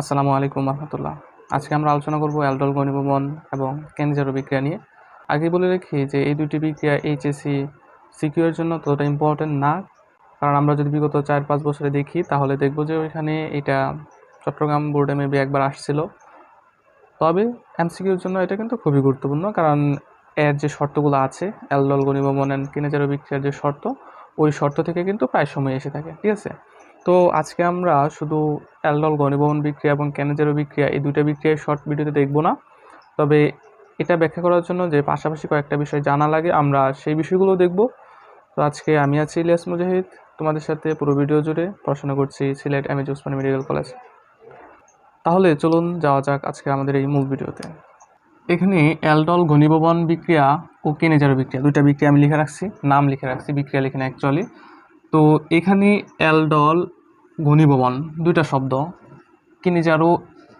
আসসালামু আলাইকুম রহমতুল্লাহ। আজকে আমরা আলোচনা করব অ্যালডল গণিভবন এবং কেনজারো বিক্রিয়া নিয়ে। আগে বলে রেখি যে এই দুটি বিক্রিয়া এইচএসসি সিকিউর জন্য ততটা ইম্পর্টেন্ট না। কারণ আমরা যদি বিগত চার পাঁচ বছরে দেখি, তাহলে দেখব যে ওইখানে এটা চট্টগ্রাম বোর্ডে মেবি একবার আসছিল। তবে এমসিকিউর জন্য এটা কিন্তু খুবই গুরুত্বপূর্ণ, কারণ এর যে শর্তগুলো আছে অ্যালডল গণিভবন অ্যান্ড কেনেজারো বিক্রিয়ার যে শর্ত, ওই শর্ত থেকে কিন্তু প্রায় সময় এসে থাকে, ঠিক আছে? তো আজকে আমরা শুধু অ্যালডল ঘনীভবন বিক্রিয়া এবং ক্যানেজারো বিক্রিয়া, এই দুইটা বিক্রিয়ার শর্ট ভিডিওতে দেখব না। তবে এটা ব্যাখ্যা করার জন্য যে পাশাপাশি কয়েকটা বিষয় জানা লাগে, আমরা সেই বিষয়গুলো দেখব। তো আজকে আমি আছি ইলিয়াস মুজাহিদ, তোমাদের সাথে পুরো ভিডিও জুড়ে পড়াশোনা করছি Sylhet M A G Osmani medical college তাহলে চলুন যাওয়া যাক আজকে আমাদের এই মূল ভিডিওতে এখানে অ্যালডল ঘনীভবন বিক্রিয়া ও কেনেজারো বিক্রিয়া, দুইটা বিক্রিয়া আমি লিখে রাখছি, নাম লিখে রাখছি, বিক্রিয়া লিখে না অ্যাকচুয়ালি তো এখানে অ্যালডল ঘনীভবন, দুইটা শব্দ কিনিজারও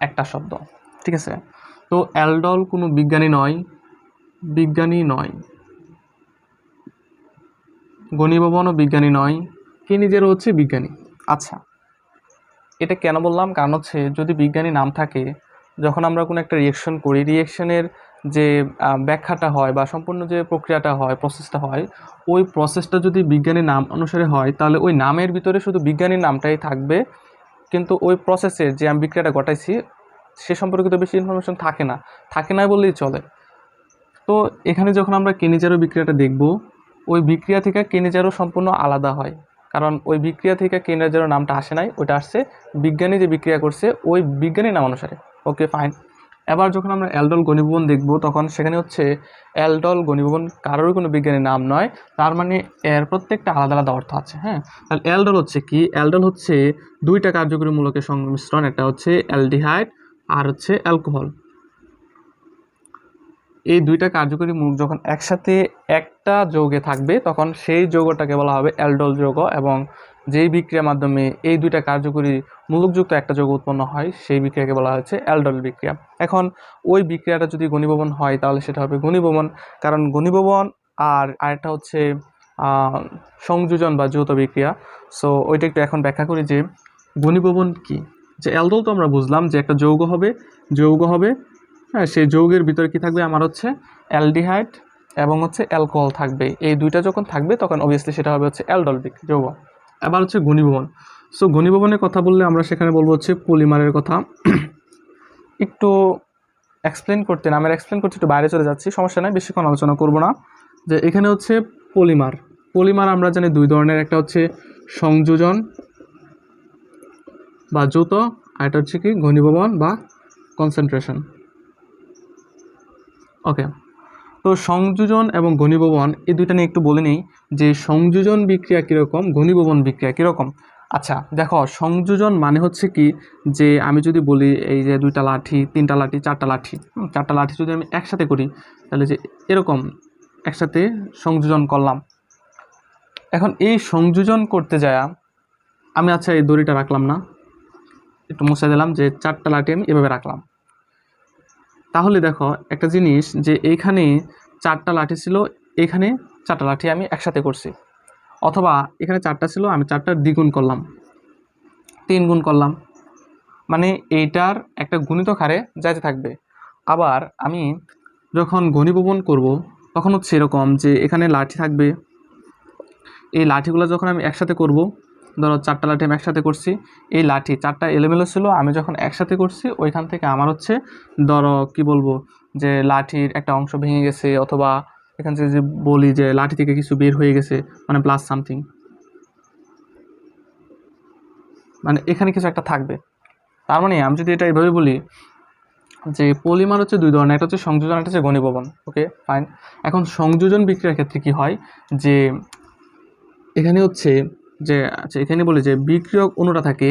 একটা শব্দ, ঠিক আছে? তো অ্যালডল কোনো বিজ্ঞানী নয় বিজ্ঞানী নয়। ঘনীভবনও বিজ্ঞানী নয় কিনিজারও হচ্ছে বিজ্ঞানী। আচ্ছা এটা কেন বললাম? কারণ হচ্ছে যদি বিজ্ঞানী নাম থাকে, যখন আমরা কোনো একটা রিয়েকশন করি রিয়েকশনের যে ব্যাখ্যাটা হয় বা সম্পূর্ণ যে প্রক্রিয়াটা হয় প্রসেসটা হয়, ওই প্রসেসটা যদি বিজ্ঞানীর নাম অনুসারে হয়, তাহলে ওই নামের ভিতরে শুধু বিজ্ঞানীর নামটাই থাকবে। কিন্তু ওই প্রসেসের যে আমি বিক্রিয়াটা ঘটাইছি, সে সম্পর্কিত বেশি ইনফরমেশন থাকে না। থাকে না বললেই চলে। তো এখানে যখন আমরা কেনিজারো বিক্রিয়াটা দেখব, ওই বিক্রিয়া থেকে কেনিজারো সম্পূর্ণ আলাদা হয়। কারণ ওই বিক্রিয়া থেকে কেনিজারো নামটা আসে নাই, ওইটা আসছে বিজ্ঞানী যে বিক্রিয়া করছে, ওই বিজ্ঞানীর নাম অনুসারে। ওকে ফাইন এবার যখন আমরা অ্যালডল গণিভবন দেখব, তখন সেখানে হচ্ছে অ্যালডল গণিভবন কারোর কোনো বিজ্ঞানীর নাম নয়, তার মানে এর প্রত্যেকটা আলাদা আলাদা অর্থ আছে হ্যাঁ? তাহলে অ্যালডল হচ্ছে কি? অ্যালডল হচ্ছে দুইটা কার্যকরী মূলকের সংমিশ্রণ, একটা হচ্ছে অ্যালডিহাইড আর হচ্ছে অ্যালকোহল। এই দুইটা কার্যকরী মূলক যখন একসাথে একটা যৌগে থাকবে, তখন সেই যৌগটাকে বলা হবে অ্যালডল যৌগ এবং যেই বিক্রিয়ার মাধ্যমে এই দুইটা কার্যকরী মূলকযুক্ত একটা যৌগ উৎপন্ন হয়, সেই বিক্রিয়াকে বলা হচ্ছে অ্যালডল বিক্রিয়া। এখন ওই বিক্রিয়াটা যদি ঘনীভবন হয়, তাহলে সেটা হবে ঘনীভবন। কারণ ঘনীভবন আর আরেকটা হচ্ছে সংযোজন বা যৌথ বিক্রিয়া। সো ওইটা একটু এখন ব্যাখ্যা করি যে ঘনীভবন কি? যে অ্যালডল তো আমরা বুঝলাম যে একটা যৌগ হবে যৌগ হবে হ্যাঁ সেই যৌগের ভিতরে কি থাকবে? আমার হচ্ছে অ্যালডিহাইড এবং হচ্ছে অ্যালকোহল থাকবে। এই দুইটা যখন থাকবে, তখন অবভিয়াসলি সেটা হবে হচ্ছে অ্যালডলবিক যৌগ। এবার হচ্ছে ঘনীভবন। সো ঘনীভবনের কথা বললে আমরা সেখানে বলব হচ্ছে পলিমারের কথা। একটু এক্সপ্লেন করতে না আমরা এক্সপ্লেন করতে একটু বাইরে চলে যাচ্ছি, সমস্যা নাই, বেশিক্ষণ আলোচনা করব না। যে এখানে হচ্ছে পলিমার। পলিমার আমরা জানি দুই ধরনের, একটা হচ্ছে সংযোজন বা যৌত আর এটা হচ্ছে কি ঘনীভবন বা কনসেন্ট্রেশন ওকে তো সংযোজন এবং ঘনীভবন, এই দুইটা নিয়ে একটু বলে নেই যে সংযোজন বিক্রিয়া কীরকম, ঘনীভবন বিক্রিয়া কীরকম। আচ্ছা দেখো, সংযোজন মানে হচ্ছে কি যে আমি যদি বলি এই যে দুইটা লাঠি, তিনটা লাঠি, চারটা লাঠি চারটা লাঠি যদি আমি একসাথে করি, তাহলে যে এরকম একসাথে সংযোজন করলাম। এখন এই সংযোজন করতে যায় আমি আচ্ছা এই দড়িটা রাখলাম না। একটু মুছে দিলাম যে চারটা লাঠি আমি এভাবে রাখলাম। তাহলে দেখো একটা জিনিস যে এইখানে চারটা লাঠি ছিল, এখানে চারটা লাঠি আমি একসাথে করছি। অথবা এখানে চারটা ছিল, আমি চারটা দ্বিগুণ করলাম। তিন গুণ করলাম। মানে এইটার একটা গুণিত হারে যাইতে থাকবে। আবার আমি যখন ঘনীভবন করব, তখন হচ্ছে এরকম যে এখানে লাঠি থাকবে। এই লাঠিগুলো যখন আমি একসাথে করব ধরো চারটা লাঠি আমি একসাথে করছি, এই লাঠি চারটা এলোমেলো ছিল, আমি যখন একসাথে করছি, ওইখান থেকে আমার হচ্ছে ধরো কি বলব যে লাঠির একটা অংশ ভেঙে গেছে অথবা এখান থেকে যে বলি যে লাঠি থেকে কিছু বের হয়ে গেছে মানে প্লাস সামথিং মানে এখানে কিছু একটা থাকবে। তার মানে আমি যদি এটা এভাবে বলি যে পলিমার হচ্ছে দুই ধরনের, একটা হচ্ছে সংযোজন, একটা হচ্ছে ঘনীভবন ওকে ফাইন এখন সংযোজন বিক্রিয়ার ক্ষেত্রে কি হয় যে এখানে হচ্ছে যে আচ্ছা এখানে বলি যে বিক্রিয়ক অণুটা থাকে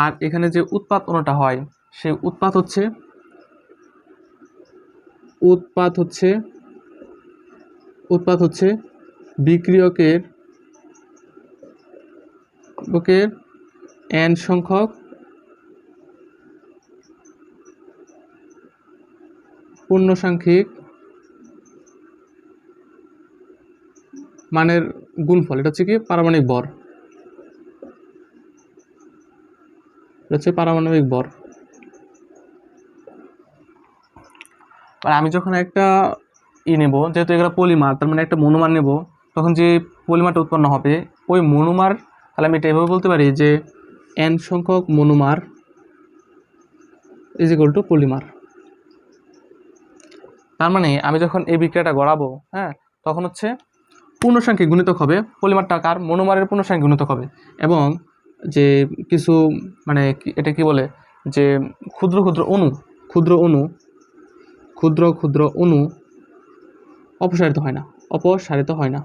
আর এখানে যে উৎপাদ অণুটা হয় সেই উৎপাদ হচ্ছে উৎপাদ হচ্ছে উৎপাদ হচ্ছে বিক্রিয়কের বুকের এন সংখ্যক পূর্ণসাংখ্যিক মানের গুণফল। এটা হচ্ছে কি? পারমাণবিক ভর হচ্ছে পারমাণবিক ভর আমি যখন একটা ই নেব, যেহেতু এগুলো পলিমার, তার মানে একটা মনোমার নেব, তখন যে পলিমারটা উৎপন্ন হবে, ওই মনোমার, তাহলে আমি এটা এভাবে বলতে পারি যে এন সংখ্যক monomer is equal to polymer তার মানে আমি যখন এই বিক্রিয়াটা গড়াবো হ্যাঁ তখন হচ্ছে পূর্ণসংখ্যা গুণিতক হবে, পলিমারটা কার? মনোমারের পূর্ণসংখ্যা গুণিতক হবে। এবং যে কিছু মানে এটা কি বলে? যে ক্ষুদ্র ক্ষুদ্র অণু ক্ষুদ্র অণু, ক্ষুদ্র ক্ষুদ্র অণু অপসারিত হয় না, অপসারিত হয় না।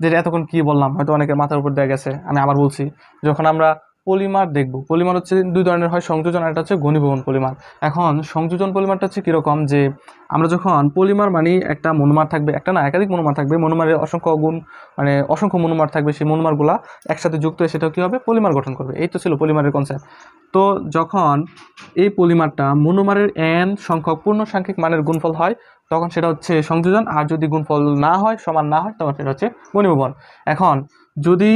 যেটা এতক্ষণ কী বললাম, হয়তো অনেকের মাথার উপর দেওয়া গেছে, আমি আবার বলছি, যখন আমরা পলিমার দেখব। পলিমার হচ্ছে দুই ধরনের হয়, সংযোজন আর একটা হচ্ছে ঘনীভবন পলিমার। এখন সংযোজন পলিমারটা হচ্ছে কীরকম যে, আমরা যখন পলিমার মানে একটা মনোমার থাকবে, একটা না, একাধিক মনোমার থাকবে, মনোমারের অসংখ্য গুণ মানে অসংখ্য মনোমার থাকবে, সেই মনোমারগুলা একসাথে যুক্ত হয়ে সেটা কী হবে? পলিমার গঠন করবে। এই তো ছিল পলিমারের কনসেপ্ট তো যখন এই পলিমারটা মনোমারের এন সংখ্যক পূর্ণ সাংখ্যিক মানের গুণফল হয়, তখন সেটা হচ্ছে সংযোজন, আর যদি গুণফল না হয়, সমান না হয়, তখন সেটা হচ্ছে ঘনীভবন। এখন যদি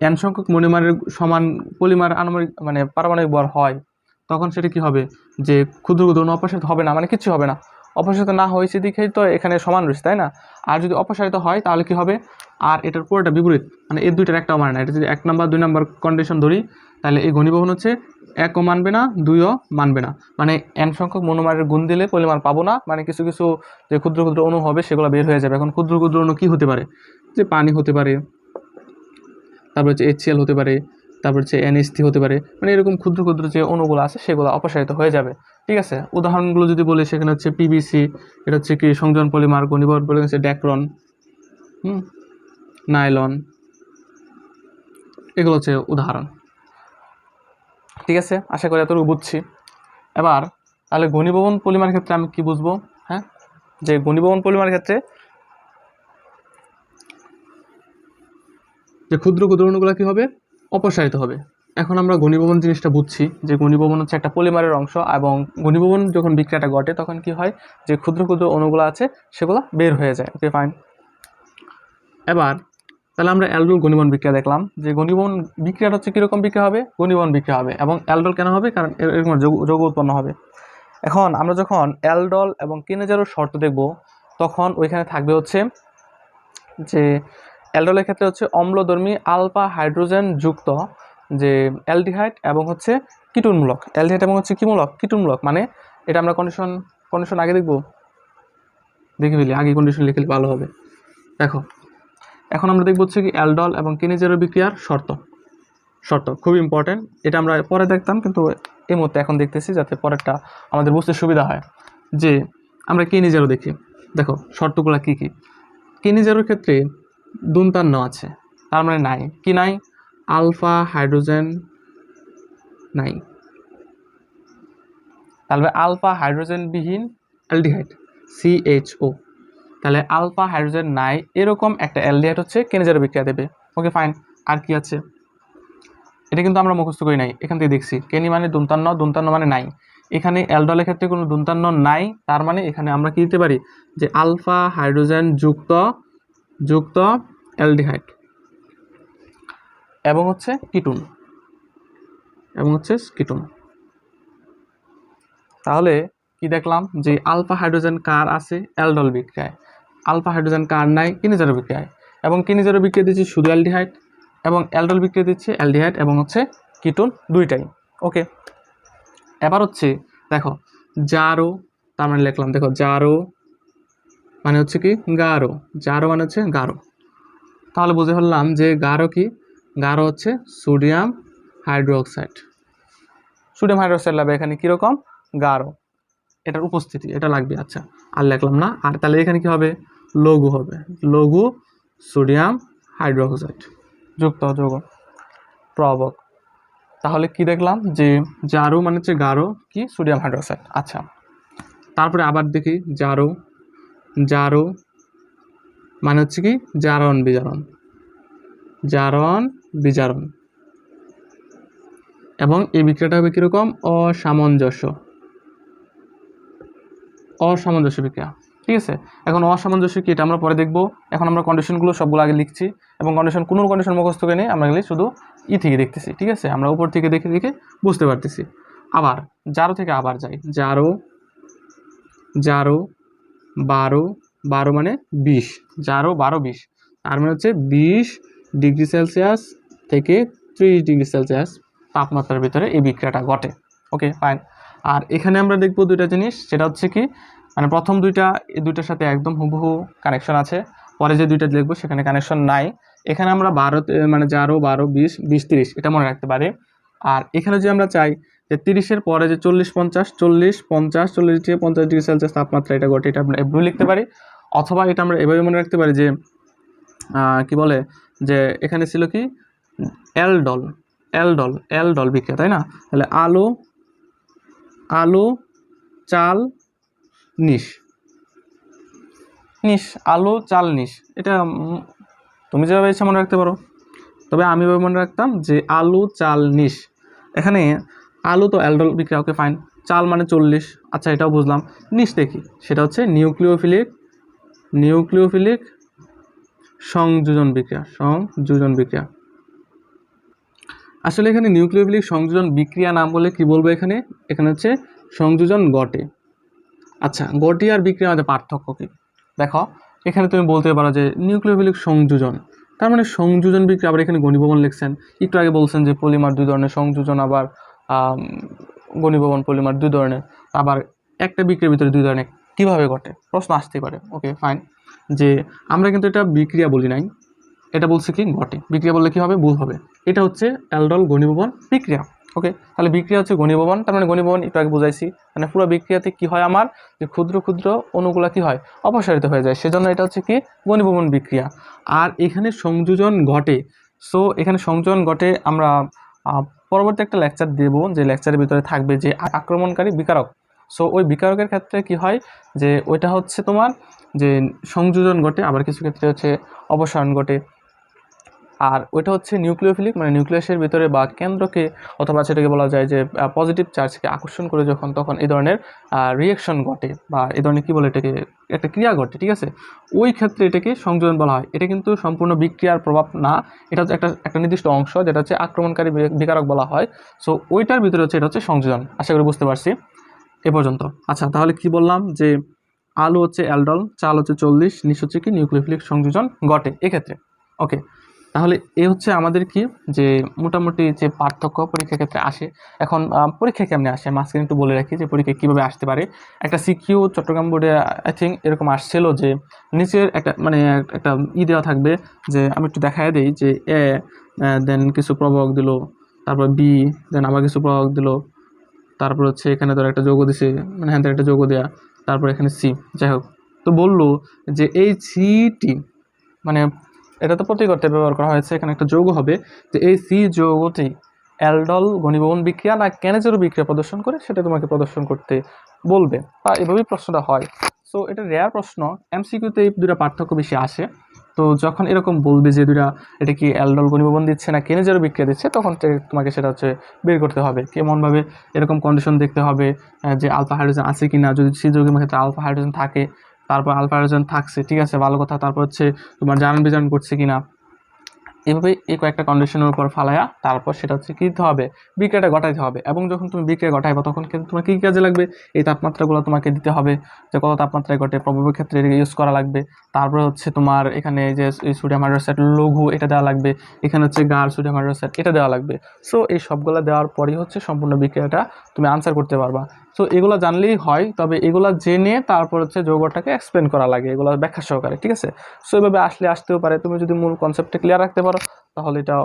এন সংখ্যক মনোমারের সমান পলিমার আনুমানিক মানে পারমাণবিক ভর হয়, তখন সেটা কি হবে? যে ক্ষুদ্র ক্ষুদ্র অপসারিত হবে না মানে কিছু হবে না। অপসারিত না হয়েছে দিকেই তো এখানে সমান রয়েছে, তাই না? আর যদি অপসারিত হয়, তাহলে কি হবে? আর এটার পুরোটা বিপরীত মানে এই দুইটার একটাও মানে না। এটা যদি এক নাম্বার, দুই নাম্বার কন্ডিশন ধরি, তাহলে এই ঘনীভবন হচ্ছে একও মানবে না, দুইও মানবে না। মানে এন সংখ্যক মনোমারের গুণ দিলে পরিমাণ পাবো না মানে কিছু কিছু যে ক্ষুদ্র ক্ষুদ্র অণু হবে, সেগুলো বের হয়ে যাবে। এখন ক্ষুদ্র ক্ষুদ্র অণু কী হতে পারে? যে পানি হতে পারে তারপর হচ্ছে এইচসিএল হতে পারে, তারপর হচ্ছে এনএসটি হতে পারে মানে এরকম ক্ষুদ্র ক্ষুদ্র যে অণুগুলো আছে সেগুলো অপসারিত হয়ে যাবে, ঠিক আছে? উদাহরণগুলো যদি বলি, সেখানে হচ্ছে পিবিসি এটা হচ্ছে কি সংযোজন পলিমার ঘনীভবন পলিমার হচ্ছে ড্যাক্রন, হুম? নাইলন, এগুলো হচ্ছে উদাহরণ, ঠিক আছে? আশা করি এতটুকু বুঝছি। এবার, তাহলে ঘনীভবন পলিমার ক্ষেত্রে আমি কি বুঝব? হ্যাঁ? যে ঘনীভবন পলিমার ক্ষেত্রে যে ক্ষুদ্র ক্ষুদ্র অণুগুলো কী হবে? অপসারিত হবে। এখন আমরা ঘনীভবন জিনিসটা বুঝছি যে ঘনীভবন হচ্ছে একটা পলিমারের অংশ এবং ঘনীভবন যখন বিক্রিয়াটা ঘটে তখন কি হয়? যে ক্ষুদ্র ক্ষুদ্র অণুগুলো আছে সেগুলো বের হয়ে যায়। ওকে ফাইন এবার তাহলে আমরা অ্যালডোল ঘনীভবন বিক্রিয়া দেখলাম। যে ঘনীভবন বিক্রিয়াটা হচ্ছে কীরকম বিক্রিয়া হবে? ঘনীভবন বিক্রিয়া হবে এবং অ্যালডোল কেন হবে? কারণ এরকম যৌগ যৌগ উৎপন্ন হবে। এখন আমরা যখন অ্যালডল এবং কিনেজারোর শর্ত দেখব, তখন ওইখানে থাকবে হচ্ছে যে অ্যালডলের ক্ষেত্রে হচ্ছে অম্লধর্মী আলফা হাইড্রোজেন যুক্ত যে অ্যালডিহাইড এবং হচ্ছে কিটুনমূলক। অ্যালডিহাইড এবং হচ্ছে কিমূলক? কিটুনমূলক মানে এটা আমরা কন্ডিশন কন্ডিশন আগে দেখব? দেখে ফেলি, আগে কন্ডিশন লিখলে ভালো হবে। দেখো, এখন আমরা দেখব হচ্ছে কি অ্যালডল এবং কিনেজারের বিক্রিয়ার শর্ত। শর্ত খুব ইম্পর্টেন্ট এটা আমরা পরে দেখতাম, কিন্তু এই মুহূর্তে এখন দেখতেছি যাতে পরেরটা আমাদের বুঝতে সুবিধা হয়। যে আমরা কিনিজারও দেখি। দেখো, শর্তগুলো কী কী? কিনিজারোর ক্ষেত্রে দুন্তান্ন আছে। তার মানে নাই। কি নাই? আলফা হাইড্রোজেন নাই। তাহলে আলফা হাইড্রোজেনবিহীন অ্যালডিহাইড সিএইচও তাহলে আলফা হাইড্রোজেন নাই, এরকম একটা অ্যালডিহাইড হচ্ছে কেনেজারো বিক্রিয়া দেবে। ওকে, ফাইন। আর কি আছে? এটা কিন্তু আমরা মুখস্থ করি নাই। এখান থেকে দেখছি, কেনি মানে দুন্তান্ন দুন্তান্ন মানে নাই। এখানে অ্যালডলের ক্ষেত্রে কোনো দুন্তান্ন নাই, তার মানে এখানে আমরা কি দিতে পারি? যে আলফা হাইড্রোজেন যুক্ত যুক্ত অ্যালডিহাইড। এবং হচ্ছে কিটুন। এবং হচ্ছে কিটুন। তাহলে কি দেখলাম? যে আলফা হাইড্রোজেন কার আছে? অ্যালডল বিক্রিয়ায়। আলফা হাইড্রোজেন কার নাই? কিনিজারো বিক্রিয়ায়। এবং কিনিজারো বিক্রিয়া দিচ্ছে শুধু অ্যালডিহাইড। এবং অ্যালডল বিক্রিয়া দিচ্ছে অ্যালডিহাইড এবং হচ্ছে কিটুন দুইটাই। ওকে। এবার হচ্ছে, দেখো, জারো, তার মানে লিখলাম, দেখো, জারো মানে হচ্ছে কি? গারো। জারো মানে হচ্ছে গারো। তাহলে বুঝে ফেললাম যে গারো কি? গারো হচ্ছে সোডিয়াম হাইড্রোক্সাইড। সোডিয়াম হাইড্রোক্সাইড লাগবে এখানে কীরকম গারো। এটার উপস্থিতি, এটা লাগবে আচ্ছা। আর লিখলাম না। আর তাহলে এখানে কি হবে? লঘু হবে। লঘু সোডিয়াম হাইড্রোক্সাইড। যুক্ত, যৌগ। প্রবক। তাহলে কি দেখলাম? যে জারো মানে হচ্ছে গারো কি? Sodium hydroxide. আচ্ছা। তারপরে আবার দেখি, জারো জারো মানে হচ্ছে কি? জারণ বিজারণ। জারণ বিজারণ। এবং এই বিক্রিয়াটা হবে কীরকম? অসামঞ্জস্য। অসামঞ্জস্য বিক্রিয়া। ঠিক আছে? এখন অসামঞ্জস্য কি? এটা আমরা পরে দেখব। এখন আমরা কন্ডিশনগুলো সবগুলো আগে লিখছি এবং কন্ডিশন কোনো কন্ডিশন মুখস্থ নিয়ে আমরা গেলে শুধু ই থেকে দেখতেছি। ঠিক আছে? আমরা উপর থেকে দেখে দেখে বুঝতে পারতেছি। আবার, জারো থেকে আবার যাই। জারো জারো বারো বারো মানে বিশ। জারো বারো বিশ। তার মানে হচ্ছে বিশ ডিগ্রি সেলসিয়াস থেকে ত্রিশ ডিগ্রি সেলসিয়াস তাপমাত্রার ভিতরে এই বিক্রিয়াটা ঘটে। ওকে ফাইন আর এখানে আমরা দেখব দুইটা জিনিস। সেটা হচ্ছে কি মানে প্রথম দুইটা, এই দুইটার সাথে একদম হুবহু কানেকশন আছে। পরে যে দুইটা দেখব সেখানে কানেকশন নাই। এখানে আমরা বারো মানে জারো বারো, বিশ বিশ, তিরিশ, এটা মনে রাখতে পারি। আর এখানে যে আমরা চাই যে তিরিশের পরে যে চল্লিশ পঞ্চাশ চল্লিশ পঞ্চাশ, চল্লিশ ডিগ্রি পঞ্চাশ ডিগ্রি সেলসিয়াস তাপমাত্রা এটা ঘটে, এটা আমরা এভাবে লিখতে পারি। অথবা এটা আমরা এভাবে মনে রাখতে পারি যে কি বলে, যে এখানে ছিল কি? Aldol aldol aldol বিক্রিয়া, তাই না? তাহলে আলো আলো, চাল নিশ নিশ আলো, চাল নিশ এটা তুমি যেভাবে ইচ্ছা মনে রাখতে পারো। তবে আমি মনে রাখতাম যে আলু, চাল নিশ এখানে আলু তো অ্যালডল বিক্রিয়া ওকে ফাইন চাল মানে চল্লিশ। আচ্ছা এটাও বুঝলাম। নিশ দেখি। সেটা হচ্ছে নিউক্লিওফিলিক নিউক্লিওফিলিক সংযোজন বিক্রিয়া সংযোজন বিক্রিয়া। আসলে এখানে নিউক্লিওফিলিক সংযোজন বিক্রিয়া নাম বলে কি বলব এখানে? এখানে হচ্ছে সংযোজন ঘটে আচ্ছা গটি আর বিক্রিয়ার মধ্যে পার্থক্য কি? দেখো, এখানে তুমি বলতে পারো যে নিউক্লিওফিলিক সংযোজন। তার মানে সংযোজন বিক্রিয়া, আবার এখানে গণিভবন লিখছেন। একটু আগে বলছেন যে পলিমার দুই ধরনের সংযোজন, আবার গণিভবন পলিমার দুই ধরনের। আবার একটা বিক্রিয়ার ভিতরে দুই ধরনের। কীভাবে ঘটে? প্রশ্ন আসতেই পারে। ওকে ফাইন যে আমরা কিন্তু এটা বিক্রিয়া বলি নাই। এটা বলছে কি? ঘটে। বিক্রিয়া বললে কি হবে? ভুল হবে। এটা হচ্ছে অ্যালডল ঘনীভবন বিক্রিয়া। ওকে তাহলে বিক্রিয়া হচ্ছে ঘনীভবন। তার মানে ঘনীভবন, একটু আগে বুঝাইছি। মানে পুরো বিক্রিয়াতে কি হয় আমার? যে ক্ষুদ্র ক্ষুদ্র অণুগুলা কি হয়? অপসারিত হয়ে যায়। সেজন্য এটা হচ্ছে কি? ঘনীভবন বিক্রিয়া। আর এখানে সংযোজন ঘটে। সো এখানে সংযোজন ঘটে আমরা পরবর্তী একটা লেকচার দেব, যে লেকচারের ভিতরে থাকবে যে আক্রমণকারী বিকারক। সো ওই বিকারকের ক্ষেত্রে কি হয়? যে ওইটা হচ্ছে তোমার যে সংযোজন ঘটে, আবার কিছু ক্ষেত্রে হচ্ছে অপসারণ ঘটে। আর ওইটা হচ্ছে নিউক্লিওফিলিক মানে নিউক্লিয়াসের ভিতরে বা কেন্দ্রকে অথবা সেটাকে বলা যায় যে পজিটিভ চার্জকে আকর্ষণ করে যখন, তখন এই ধরনের রিয়েকশন ঘটে বা এই ধরনের কী বলে এটাকে, একটা ক্রিয়া ঘটে, ঠিক আছে? ওই ক্ষেত্রে এটাকে সংযোজন বলা হয়। এটা কিন্তু সম্পূর্ণ বিক্রিয়ার প্রভাব না। এটা একটা একটা নির্দিষ্ট অংশ যেটা হচ্ছে আক্রমণকারী বিকারক বলা হয়। সো ওইটার ভিতরে হচ্ছে, এটা হচ্ছে সংযোজন। আশা করি বুঝতে পারছি। এ পর্যন্ত। আচ্ছা তাহলে কি বললাম যে, আলু হচ্ছে অ্যালডল, চাল হচ্ছে চল্লিশ নিশ হচ্ছে কি? নিউক্লিওফিলিক সংযোজন ঘটে। এক্ষেত্রে ওকে তাহলে এ হচ্ছে আমাদের কি? যে মোটামুটি যে পার্থক্য পরীক্ষার ক্ষেত্রে আসে। এখন পরীক্ষা কেমনে আসে? মাঝখানে একটু বলে রাখি যে পরীক্ষা কীভাবে আসতে পারে। একটা সিকিউ চট্টগ্রাম বোর্ডে, আই থিঙ্ক, এরকম আসছিল যে নিচের একটা মানে একটা ই দেওয়া থাকবে যে আমি একটু দেখায় দিই যে এ দেন কিছু প্রভাবক দিল, তারপর বি, দেন আবার কিছু প্রভাবক দিল, তারপর হচ্ছে এখানে ধর একটা যোগ দিছে মানে হ্যাঁ একটা যোগ দেওয়া তারপর এখানে সি, যাই হোক। তো বলল যে এই সিটি মানে এটা তো প্রতি করতে ব্যবহার করা হয়েছে, এখানে একটা যৌগ হবে। যে এই সি যৌগটি অ্যালডল ঘনীভবন বিক্রিয়া না ক্যানেজেরও বিক্রিয়া প্রদর্শন করে, সেটা তোমাকে প্রদর্শন করতে বলবে। বা এভাবেই প্রশ্নটা হয়। সো এটা রেয়ার প্রশ্ন এমসিকিউতে এই দুটা পার্থক্য বেশি আসে। তো যখন এরকম বলবে যে দুটা এটা কি অ্যালডল ঘনীভবন দিচ্ছে না কেনেজেরও বিক্রিয়া দিচ্ছে, তখন তোমাকে সেটা হচ্ছে বের করতে হবে। কেমনভাবে এরকম কন্ডিশন দেখতে হবে যে আলফা হাইড্রোজেন আছে কি না যদি সি যৌগের ক্ষেত্রে আলফা হাইড্রোজেন থাকে তারপর আলফা হাইড্রোজেন থাকছে, ঠিক আছে? ভালো কথা। তারপর হচ্ছে তোমার জারণ বিজারণ করছে কিনা? এভাবে এই কয়েকটা কন্ডিশনের উপর ফালায়া তারপর সেটা হচ্ছে কী হবে বিক্রিয়াটা ঘটাইতে হবে। এবং যখন তুমি বিক্রিয়া ঘটাইবা, তখন কিন্তু তোমার কী কাজে লাগবে? এই তাপমাত্রাগুলো তোমাকে দিতে হবে, যে কত তাপমাত্রায় ঘটে প্রভাবের ক্ষেত্রে ইউজ করা লাগবে। তারপরে হচ্ছে তোমার এখানে যে সোডিয়াম হাইড্রোক্সাইড লঘু এটা দেওয়া লাগবে। এখানে হচ্ছে গাঢ় সোডিয়াম হাইড্রোক্সাইড এটা দেওয়া লাগবে। সো এই সবগুলো দেওয়ার পরই হচ্ছে সম্পূর্ণ বিক্রিয়াটা তুমি আনসার করতে পারবা। সো এগুলো জানলেই হয়, তবে এগুলো জেনে তারপর হচ্ছে যৌগটাকে এক্সপ্লেন করা লাগে, এগুলো ব্যাখ্যা সহকারে, ঠিক আছে? সো এভাবে আসলে আসতেও পারে, তুমি যদি মূল কনসেপ্টটা ক্লিয়ার রাখতে পারো, তাহলে এটা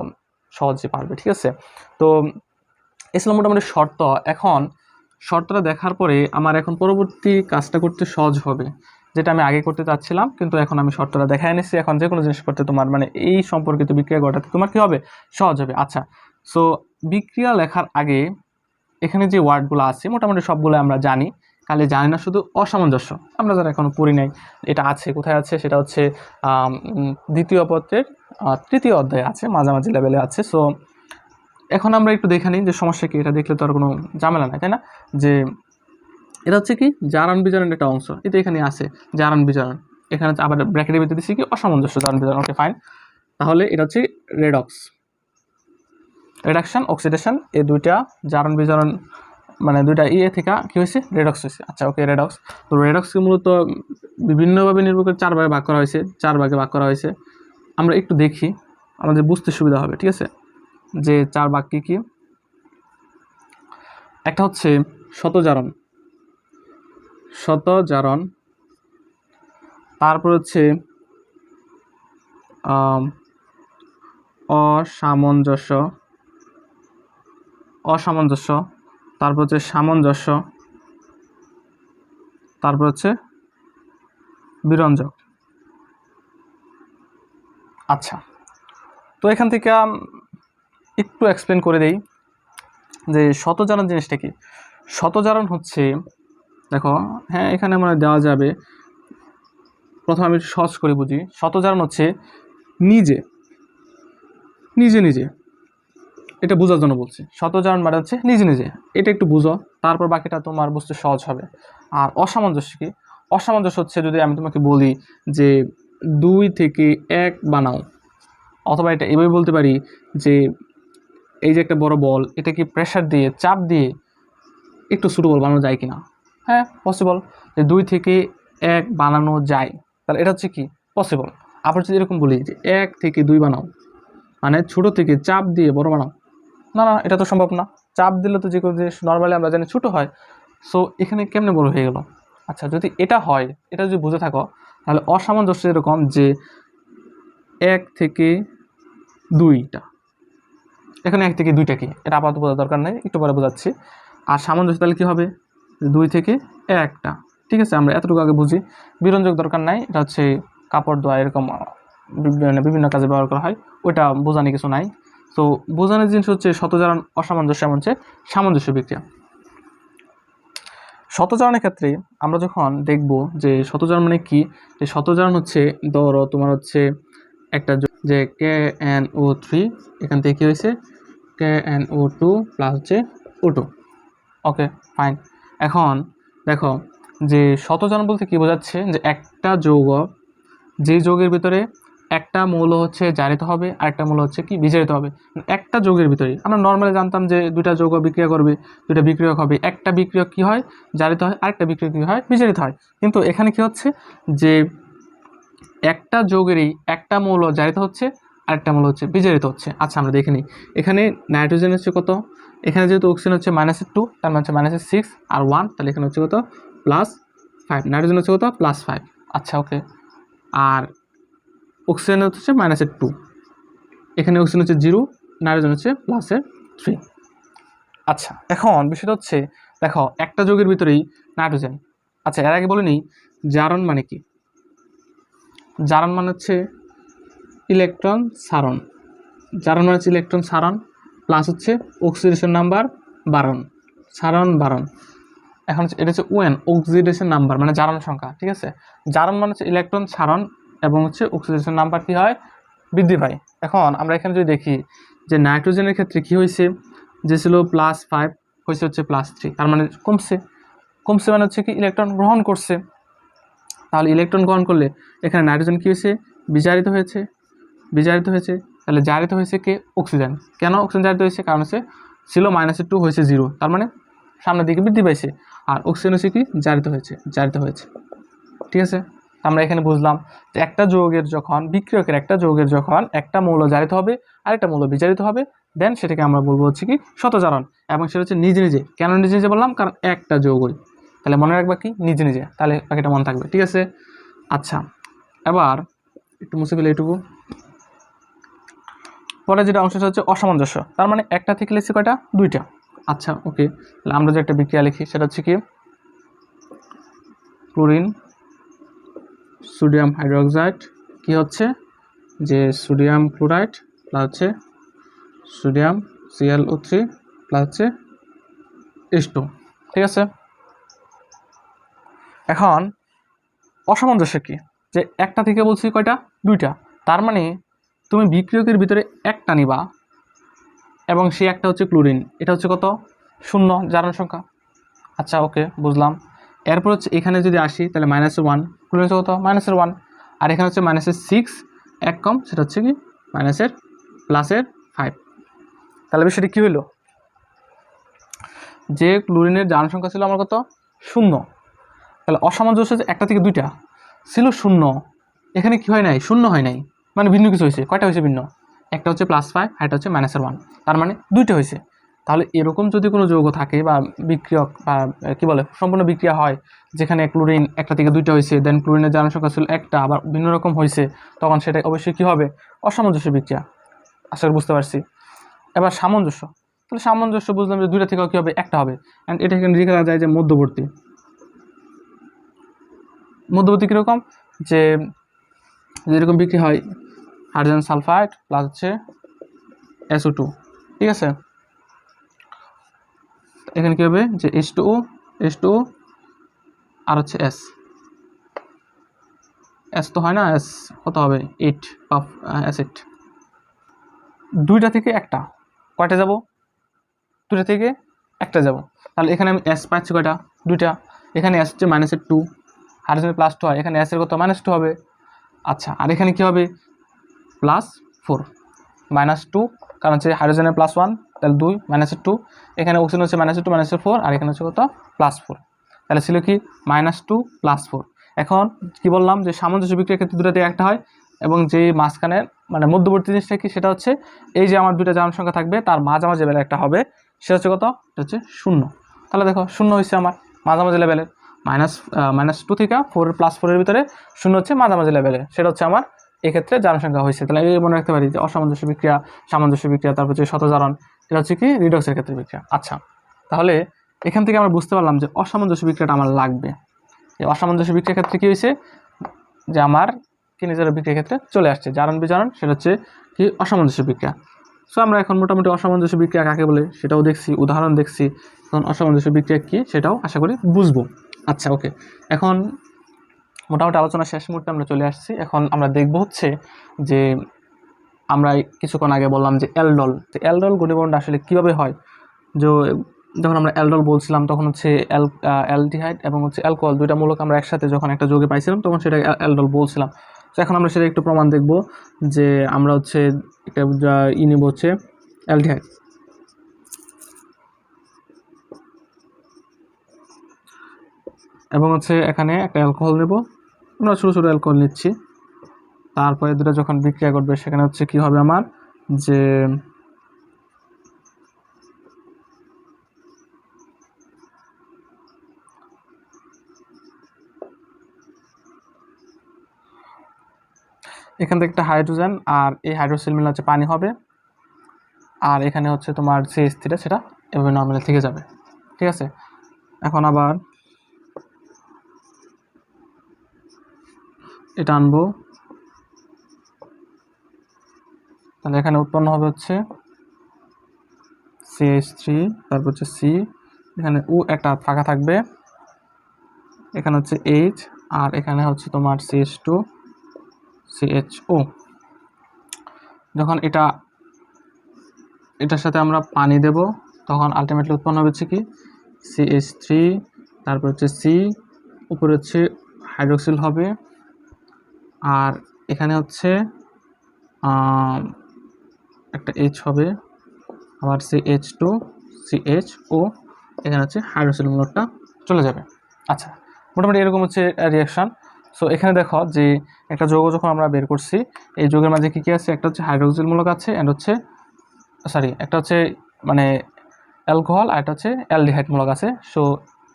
সহজে পারবে, ঠিক আছে? তো এসলাম মোটামুটি শর্ত। এখন, শর্তটা দেখার পরে আমার এখন পরবর্তী কাজটা করতে সহজ হবে, যেটা আমি আগে করতে চাচ্ছিলাম, কিন্তু এখন আমি শর্তটা দেখায় নিচ্ছি এখন যে কোনো জিনিস করতে তোমার মানে এই সম্পর্কিত বিক্রিয়া ঘটাতে তোমার কী হবে? সহজ হবে। আচ্ছা সো বিক্রিয়া লেখার আগে এখানে যে ওয়ার্ডগুলো আছে, মোটামুটি সবগুলো আমরা জানি। খালি জানি না, শুধু অসামঞ্জস্য। আমরা যারা এখনও পড়ি নাই, এটা আছে, কোথায় আছে, সেটা হচ্ছে দ্বিতীয় পত্রের তৃতীয় অধ্যায়ে আছে, মাঝামাঝি লেভেলে আছে। সো এখন আমরা একটু দেখে নিই যে সমস্যা কি, এটা দেখলে তো আর কোনো ঝামেলা নাই, তাই না? যে, এটা হচ্ছে কি, জারণ বিজারণ একটা অংশ, এটা এখানে আছে, জারণ বিজারণ। এখানে আবার ব্র্যাকেটের ভিতরে দিচ্ছি কি, অসামঞ্জস্য জারণ বিজারণ ওকে ফাইন তাহলে এটা হচ্ছে রেডক্স রিডাকশন অক্সিডেশন এই দুইটা জারণ বিজারণ মানে দুইটা ইয়ে থেকে কী হয়েছে? রেডক্স হয়েছে। আচ্ছা ওকে রেডক্স তো রেডক্সকে মূলত বিভিন্নভাবে নির্ভর করে চার ভাগে ভাগ করা হয়েছে, চার ভাগে ভাগ করা হয়েছে। আমরা একটু দেখি, আমাদের বুঝতে সুবিধা হবে, ঠিক আছে? যে চার ভাগ কী কী? একটা হচ্ছে শতজারণ। শতজারণ, তারপর হচ্ছে অসামঞ্জস্য অসামঞ্জস্য। তারপর হচ্ছে সামঞ্জস্য। তারপর হচ্ছে বিরঞ্জক। আচ্ছা তো এখান থেকে একটু এক্সপ্লেন করে দেই যে শতজারণ জিনিসটা কি? শতজারণ হচ্ছে, দেখো হ্যাঁ এখানে মানে দেওয়া যাবে। প্রথমে আমি সহজ করে বুঝি। শতজারণ হচ্ছে নিজে নিজে নিজে। এটা বোঝার জন্য বলছি। শতজারণ মানে হচ্ছে নিজে নিজে। এটা একটু বুঝো, তারপর বাকিটা তোমার বুঝতে সহজ হবে। আর অসামঞ্জস্য কি? অসামঞ্জস্য হচ্ছে যদি আমি তোমাকে বলি যে দুই থেকে এক বানাও। অথবা এটা এভাবে বলতে পারি যে এই যে একটা বড় বল এটা কি প্রেশার দিয়ে, চাপ দিয়ে একটু ছোটো বল বানানো যায় কি না হ্যাঁ পসিবল যে দুই থেকে এক বানানো যায়। তাহলে এটা হচ্ছে কি? পসিবল আবার যদি এরকম বলি যে এক থেকে দুই বানাও মানে ছোটো থেকে চাপ দিয়ে বড় বানাও। না না, এটা তো সম্ভব না। চাপ দিলে তো যে কোনো জিনিস নর্মালি আমরা জানি ছোটো হয়। সো এখানে কেমনে বড় হয়ে গেল? আচ্ছা যদি এটা হয়, এটা যদি বুঝে থাকো, তাহলে অসামঞ্জস্য এরকম যে এক থেকে দুইটা। এখানে এক থেকে দুইটা কি? এটা আপাতত বোঝার দরকার নেই, একটু পরে বোঝাচ্ছি। আর সামঞ্জস্য তাহলে কী হবে? দুই থেকে একটা। ঠিক আছে, আমরা এতটুকু আগে বুঝি। বিরঞ্জক দরকার নাই, এটা হচ্ছে কাপড় ধোয়া এরকম বিভিন্ন বিভিন্ন কাজে ব্যবহার করা হয়। ওইটা বোঝানি কিছু নাই। তো বোঝানোর জিনিস হচ্ছে শতজারণ অসামঞ্জস্য এমন হচ্ছে সামঞ্জস্য বিক্রিয়া। শতজারণের ক্ষেত্রে আমরা যখন দেখব যে শতজারণ মানে কি, যে শতজারণ হচ্ছে ধরো তোমার হচ্ছে একটা যে কে এন ও থ্রি এখান থেকে কী হয়েছে? K N O two plus হচ্ছে ও টু ওকে ফাইন এখন দেখো যে শতজারণ বলতে কী বোঝাচ্ছে? যে একটা যৌগ, যে যৌগের ভিতরে একটা মৌল হচ্ছে জারিত হবে আর একটা মৌল হচ্ছে কি বিজারিত হবে। একটা যোগের ভিতরে আমরা নর্মালি জানতাম যে দুইটা যৌগ বিক্রিয়া করবে, দুইটা বিক্রিয়ক হবে। একটা বিক্রিয়ক কি হয়? জারিত হয়, আরেকটা বিক্রিয়ক কী হয়? বিজারিত হয়। কিন্তু এখানে কি হচ্ছে? যে একটা যোগেরই একটা মৌল জারিত হচ্ছে, আরেকটা মৌল হচ্ছে বিজারিত হচ্ছে। আচ্ছা আমরা দেখে নিই। এখানে নাইট্রোজেন হচ্ছে কত? এখানে যেহেতু অক্সিজেন হচ্ছে মাইনাসের টু তার মানে হচ্ছে মাইনাসের সিক্স আর ওয়ান তাহলে এখানে হচ্ছে কত? প্লাস ফাইভ নাইট্রোজেন হচ্ছে কত? প্লাস ফাইভ আচ্ছা ওকে আর অক্সিজেন হচ্ছে মাইনাসের টু এখানে অক্সিজেন হচ্ছে জিরো নাইট্রোজেন হচ্ছে প্লাসের থ্রি আচ্ছা এখন বিষয়টা হচ্ছে, দেখো, একটা যৌগের ভিতরেই নাইট্রোজেন আচ্ছা এর আগে বলে নিই, জারণ মানে কি? জারণ মানে হচ্ছে ইলেকট্রন সারণ। জারণ মানে হচ্ছে ইলেকট্রন সারণ প্লাস হচ্ছে অক্সিডেশন নাম্বার বারণ। সারণ, বারণ। এখন হচ্ছে, এটা হচ্ছে ওয়েন অক্সিডেশন নাম্বার মানে জারণ সংখ্যা, ঠিক আছে? জারণ মানে হচ্ছে ইলেকট্রন সারণ এবং হচ্ছে অক্সিডেশন নাম্বার কি হয় বৃদ্ধি পায়। এখন আমরা এখানে যদি দেখি যে নাইট্রোজেনের ক্ষেত্রে কি হয়েছে? যে ছিল প্লাস ফাইভ হয়েছে হচ্ছে প্লাস থ্রি তার মানে কমছে। কমছে মানে হচ্ছে কি ইলেকট্রন গ্রহণ করছে। তাহলে ইলেকট্রন গ্রহণ করলে এখানে নাইট্রোজেন কী হয়েছে? বিজারিত হয়েছে। বিজারিত হয়েছে। তাহলে জারিত হয়েছে কে? অক্সিজেন কেন অক্সিজেন জারিত হয়েছে? কারণ হচ্ছে ছিল মাইনাসের টু হয়েছে জিরো তার মানে সামনের দিকে বৃদ্ধি পাইছে। আর অক্সিজেন হচ্ছে কি? জারিত হয়েছে। জারিত হয়েছে। ঠিক আছে? আমরা এখানে বুঝলাম যে একটা যৌগের যখন, বিক্রিয়কের একটা যৌগের যখন একটা মৌল জারিত হবে, আরেকটা মৌল বিজারিত হবে দেন সেটাকে আমরা বলব হচ্ছে কি শতজারণ এবং সেটা হচ্ছে নিজে নিজে। কেন নিজে নিজে বললাম? কারণ একটা যৌগই। তাহলে মনে রাখবা কি? নিজে নিজে। তাহলে বাকিটা মনে থাকবে। ঠিক আছে? আচ্ছা। এবার একটু মুছে ফেলে এটুকু পরে যেটা অংশ হচ্ছে অসামঞ্জস্য। তার মানে একটা থেকে লিখছি কয়টা? দুইটা। আচ্ছা ওকে তাহলে আমরা যে একটা বিক্রিয়া লিখি, সেটা হচ্ছে কি? Chlorine sodium hydroxide. কি হচ্ছে? যে সোডিয়াম ক্লোরাইড প্লাস হচ্ছে সোডিয়াম সিএলও থ্রি প্লাস হচ্ছে এইচ টু ঠিক আছে? এখন অসামঞ্জস্য কি? যে একটা থেকে বলছি কয়টা? দুইটা। তার মানে তুমি বিক্রিয়কের ভিতরে একটা নিবা এবং সেই একটা হচ্ছে ক্লোরিন। এটা হচ্ছে কত? শূন্য, জারণ সংখ্যা। আচ্ছা ওকে, বুঝলাম। এরপর হচ্ছে এখানে যদি আসি, তাহলে মাইনাসের ওয়ান ক্লোরিন হচ্ছে কত? মাইনাসের ওয়ান আর এখানে হচ্ছে মাইনাসের সিক্স এক কম, সেটা হচ্ছে কি? মাইনাসের প্লাসের ফাইভ তাহলে বিষয়টি কী হলো যে ক্লোরিনের জারণ সংখ্যা ছিল আমার কত? শূন্য। তাহলে অসামঞ্জস্য একটা থেকে দুইটা ছিল শূন্য। এখানে কি হয় নাই? শূন্য হয় নাই। মানে ভিন্ন কিছু হয়েছে। কয়টা হয়েছে ভিন্ন? একটা হচ্ছে প্লাস ফাইভ একটা হচ্ছে মাইনাসের ওয়ান তার মানে দুইটা হয়েছে। তাহলে এরকম যদি কোনো যৌগ থাকে বা বিক্রিয়ক বা কী বলে, সম্পূর্ণ বিক্রিয়া হয়, যেখানে ক্লোরিন একটা থেকে দুইটা হয়েছে দেন ক্লোরিনের জারণ সংখ্যা ছিল একটা, আবার ভিন্ন রকম হয়েছে, তখন সেটা অবশ্যই কী হবে? অসামঞ্জস্য বিক্রিয়া। আশা করি বুঝতে পারছি। এবার সামঞ্জস্য। তাহলে সামঞ্জস্য বুঝলাম যে দুইটা থেকেও কী হবে? একটা হবে। অ্যান্ড এটা এখানে লেখা যায় যে মধ্যবর্তী। মধ্যবর্তী কীরকম? যে যেরকম বিক্রি হয়, হাইড্রোজেন সালফাইড প্লাস হচ্ছে এসও টু ঠিক আছে? এখানে কী হবে? যে H two O H two আর হচ্ছে এস এস তো হয় না এস কত হবে? এইট অফ অ্যাসিড দুইটা থেকে একটা। কয়টা যাব? দুইটা থেকে একটা যাব। তাহলে এখানে আমি এস পাচ্ছি কয়টা? দুইটা। এখানে এস হচ্ছে মাইনাসের টু হাইড্রোজেন প্লাস টু হয়। এখানে এসের কত? মাইনাস টু হবে। আচ্ছা আর এখানে কী হবে? প্লাস ফোর মাইনাস টু কারণ হচ্ছে হাইড্রোজেনের প্লাস ওয়ান তাহলে দুই মাইনাসের টু এখানে অক্সিজেন হচ্ছে মাইনাসের টু মাইনাসের ফোর আর এখানে হচ্ছে কত? প্লাস ফোর তাহলে ছিল কি? মাইনাস টু প্লাস ফোর এখন কি বললাম? যে সামঞ্জস্য বিক্রিয়ার ক্ষেত্রে দুটো থেকে একটা হয় এবং যে মাঝখানের মানে মধ্যবর্তী জিনিসটা কি? সেটা হচ্ছে এই যে আমার দুটো জারণ সংখ্যা থাকবে, তার মাঝামাঝি লেভেলে একটা হবে। সেটা হচ্ছে কত? এটা হচ্ছে শূন্য। তাহলে দেখো, শূন্য হচ্ছে আমার মাঝামাঝি লেভেলের মাইনাস মাইনাস টু থেকে ফোর প্লাস ফোরের ভিতরে শূন্য হচ্ছে মাঝামাঝি লেভেলে সেটা হচ্ছে আমার এক্ষেত্রে জারণ সংখ্যা হয়েছে। তাহলে এই মনে রাখতে পারি যে অসামঞ্জস্য বিক্রিয়া, সামঞ্জস্য বিক্রিয়া, তারপর হচ্ছে শতজারণ এটা হচ্ছে কি রিডক্সের ক্ষেত্রে বিক্রিয়া। আচ্ছা তাহলে এখান থেকে আমরা বুঝতে পারলাম যে অসামঞ্জস্য বিক্রিয়াটা আমার লাগবে। এই অসামঞ্জস্য বিক্রিয়ার ক্ষেত্রে কী হয়েছে? যে আমার কিনিজার বিক্রিয়ার ক্ষেত্রে চলে আসছে। জারণ বিজারণ সেটা হচ্ছে কি অসামঞ্জস্য বিক্রিয়া। সো আমরা এখন মোটামুটি অসামঞ্জস্য বিক্রিয়া কাকে বলে সেটাও দেখছি, উদাহরণ দেখছি। এখন অসামঞ্জস্য বিক্রিয়া কী সেটাও আশা করি বুঝব। আচ্ছা ওকে এখন মোটামুটি আলোচনা শেষ মুহূর্তে আমরা চলে আসছি। এখন আমরা দেখব হচ্ছে যে আমরা কিছুক্ষণ আগে বললাম যে অ্যালডল তো অ্যালডল গণিবন্ধ আসলে কীভাবে হয়? যে যখন আমরা অ্যালডল বলছিলাম, তখন হচ্ছে অ্যাল অ্যালডিহাইড এবং হচ্ছে অ্যালকোহল দুইটা মূলক আমরা একসাথে যখন একটা যোগে পাইছিলাম, তখন সেটা অ্যাল- অ্যালডল বলছিলাম। তো এখন আমরা সেটা একটু প্রমাণ দেখব যে আমরা হচ্ছে একটা ই নেব হচ্ছে অ্যালডিহাইড এবং হচ্ছে এখানে একটা অ্যালকোহল নেব। আমরা ছোটো ছোটো অ্যালকোহল নিচ্ছি। তারপরে দুটো যখন বিক্রিয়া করবে, সেখানে হচ্ছে কি হবে আমার? যে এখান থেকে একটা হাইড্রোজেন আর এই হাইড্রোসিল মিলে হচ্ছে পানি হবে। আর এখানে হচ্ছে তোমার সিএস থ্রিটা সেটা এভাবে নর্মালি থেকে যাবে। ঠিক আছে? এখন আবার এটা আনব। তাহলে এখানে উৎপন্ন হবে হচ্ছে সিএইচ থ্রি তারপর হচ্ছে সি এখানে উ একটা ফাঁকা থাকবে, এখানে হচ্ছে এইচ আর এখানে হচ্ছে তোমার সিএইচ টু সিএইচও যখন এটা, এটার সাথে আমরা পানি দেব, তখন আলটিমেটলি উৎপন্ন হচ্ছে কি? সিএইচ থ্রি তারপর হচ্ছে সি উপরে হচ্ছে হাইড্রোক্সিল হবে, আর এখানে হচ্ছে একটা এইচ হবে। আবার C H two C H O এখানে হচ্ছে হাইড্রোক্সিল মূলকটা চলে যাবে। আচ্ছা মোটামুটি এরকম হচ্ছে রিয়াকশান সো এখানে দেখো যে একটা যৌগ যখন আমরা বের করছি, এই যৌগের মাঝে কী কী আছে? একটা হচ্ছে হাইড্রোক্সিল মূলক আছে অ্যান্ড হচ্ছে সরি একটা হচ্ছে মানে অ্যালকোহল, আর একটা হচ্ছে অ্যালডিহাইড মূলক আছে। সো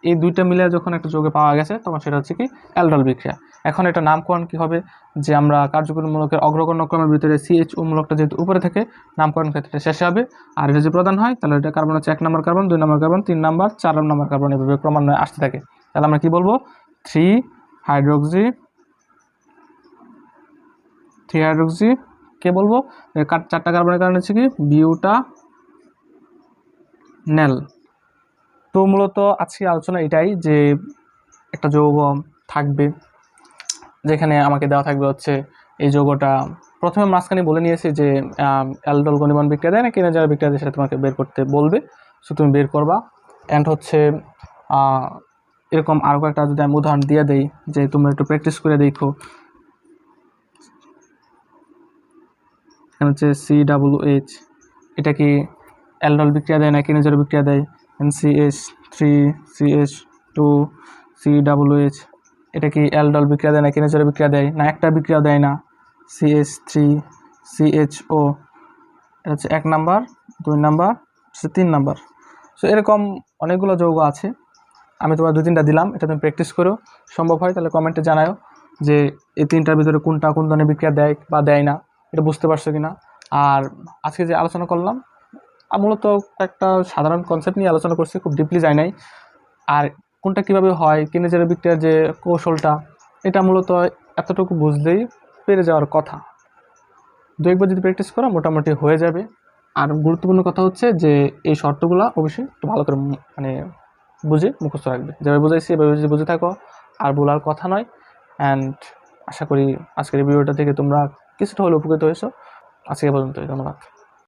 এই দুইটা মিলে যখন একটা যৌগে পাওয়া গেছে, তখন সেটা হচ্ছে কি অ্যালডল বিক্রিয়া। এখন এটা নামকরণ কি হবে? যে আমরা কার্যকরী মূলকের অগ্রগণ্য ক্রমের ভিতরে সিএইচও মূলকটা যেহেতু উপরে থেকে, নামকরণ ক্ষেত্রে শেষে হবে। আর এটা যে প্রধান হয়, তাহলে এটা কার্বন হচ্ছে এক নম্বর কার্বন দুই নম্বর কার্বন তিন নম্বর, চার নম্বর কার্বন এভাবে ক্রমান্বয়ে আসতে থাকে। তাহলে আমরা কি বলব? থ্রি হাইড্রোক্সি থ্রি হাইড্রোক্সি কে বলব? চারটা কার্বনের কারণে হচ্ছে কি বিউটা নেল তো মূলত আজকে আলোচনা এটাই যে একটা যৌগ থাকবে, যেখানে আমাকে দেওয়া থাকবে হচ্ছে এই যৌগটা। প্রথমে মাঝখানে বলে নিয়েছি যে অ্যালডল গণিবন বিক্রিয়া দেয় না, কিনা যারা বিক্রিয়া দেয় সেটা তোমাকে বের করতে বলবে। সো তুমি বের করবা। অ্যান্ড হচ্ছে এরকম আরও কয়েকটা যদি আমি উদাহরণ দিয়ে দেই, যে তোমরা একটু প্র্যাকটিস করে দেখো। এখানে হচ্ছে সি ডাব্লু এইচ এটা কি অ্যালডল বিক্রিয়া দেয় না কিনেজার বিক্রিয়া দেয়? N C H, three C H, two C W H. এটা কি অ্যালডল বিক্রিয়া দেয় না কেনেচারে বিক্রিয়া দেয়? না, একটা বিক্রিয়া দেয় না। C H three, C H O. এটা হচ্ছে এক নাম্বার, দুই নাম্বার হচ্ছে তিন নাম্বার। সো এরকম অনেকগুলো যৌগ আছে। আমি তোমার দু তিনটা দিলাম, এটা তুমি প্র্যাকটিস করো। সম্ভব হয়, তাহলে কমেন্টে জানাও যে এই তিনটার ভিতরে কোনটা কোন ধরনের বিক্রিয়া দেয় বা দেয় না, এটা বুঝতে পারছ কি না আর আজকে যে আলোচনা করলাম মূলত একটা সাধারণ কনসেপ্ট নিয়ে আলোচনা করছি, খুব ডিপলি যায় নাই। আর কোনটা কীভাবে হয় কিনেজারে বিক্রিয়ার যে কৌশলটা, এটা মূলত এতটুকু বুঝলেই পেরে যাওয়ার কথা। দু একবার যদি প্র্যাকটিস করা, মোটামুটি হয়ে যাবে। আর গুরুত্বপূর্ণ কথা হচ্ছে যে, এই শর্তগুলো অবশ্যই একটু ভালো করে মানে বুঝে মুখস্থ রাখবে। যেভাবে বুঝাইছি, এভাবে যদি বুঝে থাকো, আর বলার কথা নয়। অ্যান্ড আশা করি আজকের ভিডিওটা থেকে তোমরা কিছুটা হলে উপকৃত হয়েছো। আজকে এ পর্যন্তই, ধন্যবাদ।